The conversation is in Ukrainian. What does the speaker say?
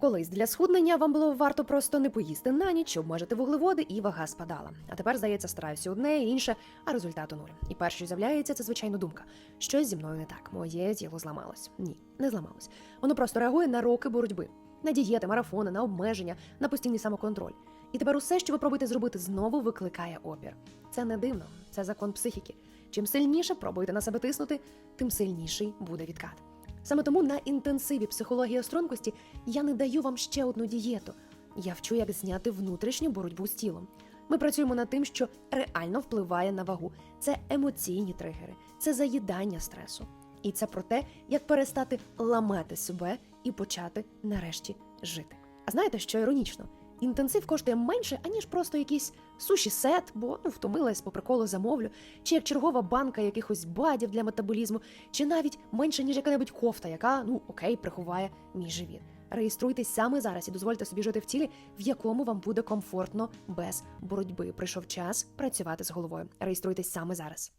Колись для схуднення вам було варто просто не поїсти на ніч, обмежити вуглеводи, і вага спадала. А тепер, здається, стараюся одне і інше, а результату нуль. І перше, що з'являється, це звичайно думка. Щось зі мною не так. Моє тіло зламалось. Ні, не зламалось. Воно просто реагує на роки боротьби, на дієти, марафони, на обмеження, на постійний самоконтроль. І тепер усе, що ви пробуєте зробити, знову викликає опір. Це не дивно, це закон психіки. Чим сильніше пробуєте на себе тиснути, тим сильніший буде відкат. Саме тому на інтенсиві психології стрункості я не даю вам ще одну дієту. Я вчу, як зняти внутрішню боротьбу з тілом. Ми працюємо над тим, що реально впливає на вагу. Це емоційні тригери, це заїдання стресу. І це про те, як перестати ламати себе і почати нарешті жити. А знаєте, що іронічно? Інтенсив коштує менше, аніж просто якийсь суші сет, бо ну втомилась по приколу замовлю, чи як чергова банка якихось бадів для метаболізму, чи навіть менше, ніж яка-небудь кофта, яка ну окей, приховає мій живіт. Реєструйтесь саме зараз і дозвольте собі жити в тілі, в якому вам буде комфортно без боротьби. Прийшов час працювати з головою. Реєструйтесь саме зараз.